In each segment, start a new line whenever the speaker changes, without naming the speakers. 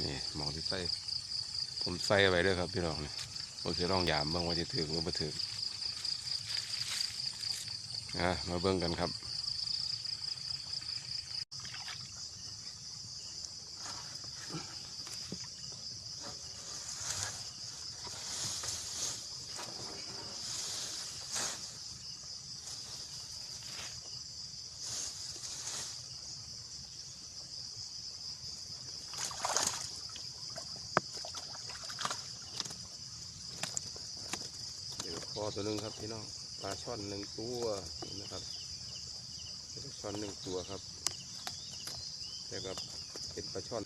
นี่หมองที่ใส่ผมใส่ไว้ด้วยครับพี่น้องนี่ผมจะลองยามเบิ่งว่าจะถึงหรือบ่ถึงอะมาเบิ่งกันครับ อตัวหนึ่งครับพี่น้องปลาช่อนหนึ่งตัวนะครับปลาช่อนหนึ่งตัวครับแล้วก็เป็นปลาช่อน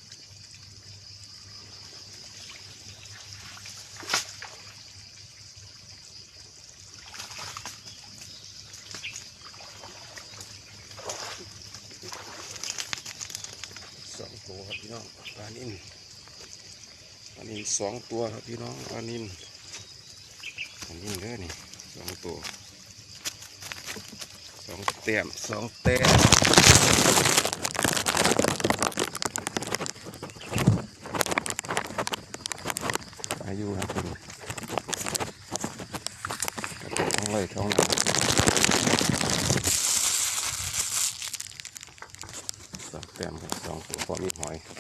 สองตัวครับพี่น้องปลานิ่นปลานิ่นสองตัวครับพี่น้องปลานิ่น อันนี้เด้อนี่สองตัวสองแต้มสองแต้มอายุครับคุณท้องเลยท้องหลังสองแต้มครับสองตัวพอมีหอย